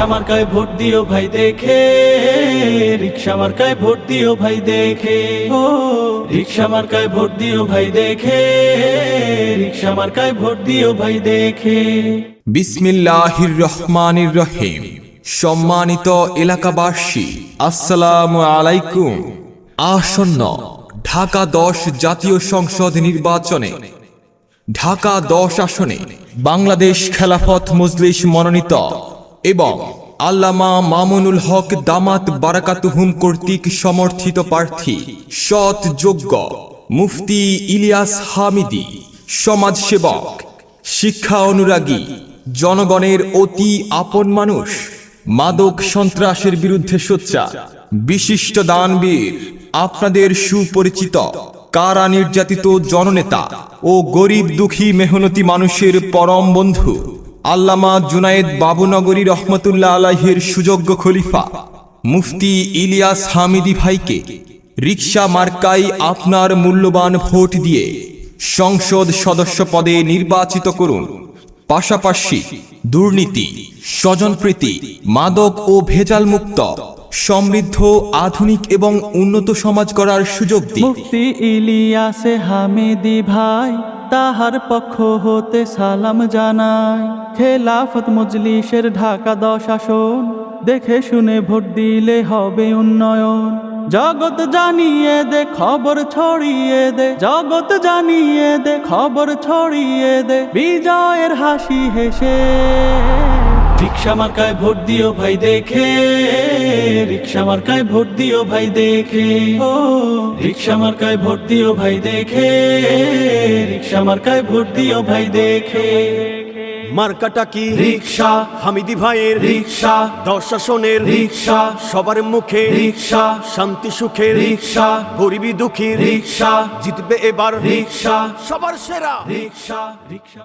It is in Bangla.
রিক্সা মার্কায় ভোট দিও ভাই দেখে। রিক্সা মার্কায় ভোট দিও ভাই দেখে। ও, রিক্সা মার্কায় ভোট দিও ভাই দেখে। রিক্সা মার্কায় ভোট দিও ভাই দেখে। বিসমিল্লাহির রহমানির রহিম। সম্মানিত এলাকাবাসী, আসসালামু আলাইকুম। আসন্ন ঢাকা দশ জাতীয় সংসদ নির্বাচনে, ঢাকা দশ আসনে বাংলাদেশ খেলাফত মজলিস মনোনীত এবং আল্লামা মামুনুল হক দামাত বারাকাতুহুম কর্তৃক সমর্থিত প্রার্থী, সৎ যোগ্য মুফতি ইলিয়াস হামিদি, সমাজসেবক, শিক্ষা অনুরাগী, জনগণের অতি আপন মানুষ, মাদক সন্ত্রাসের বিরুদ্ধে সোচ্চা বিশিষ্ট দানবীর, আপনাদের সুপরিচিত, কারা নির্যাতিত জননেতা ও গরিব দুঃখী মেহনতি মানুষের পরম বন্ধু। আল্লামা জুনায়েদ বাবুনগরী রহমতুল্লাহ আলাহের সুযোগ্য খলিফা, মুফতি ইলিয়াস হামিদি ভাইকে রিক্সা মার্কাই আপনার মূল্যবান ভোট দিয়ে সংসদ সদস্য পদে নির্বাচিত করুন। পাশাপাশি দুর্নীতি, স্বজনপ্রীতি, মাদক ও ভেজাল মুক্ত সমৃদ্ধ, আধুনিক এবং উন্নত সমাজ করার সুযোগ দিন ইলিয়াসে হামিদি ভাই তাহার পক্ষ হতে সালাম জানাই। খেলাফত মজলিসের ঢাকা দশ আসন। দেখে শুনে ভোট দিলে হবে উন্নয়ন। জগৎ জানিয়ে দে, খবর ছড়িয়ে দে। জগৎ জানিয়ে দে, খবর ছড়িয়ে দে। বিজয়ের হাসি হেসে। রিক্সা মার্কায় ভোট দিও ভাই দেখে রিক্সা মার্কায় ভোট দিও ভাই দেখে ও রিক্সা মার্কায় ভোট দিও ভাই দেখে রিক্সা মার্কায় ভোট দিও ভাই দেখে। মার্কাটা কি? রিক্সা। হামিদি ভাইয়ের রিক্সা। দশ আসনের রিক্সা। সবার মুখে রিক্সা। শান্তি সুখের রিক্সা। গরিবী দুঃখী রিক্সা। জিতবে এবার রিক্সা। সবার সেরা। রিক্সা। রিক্সা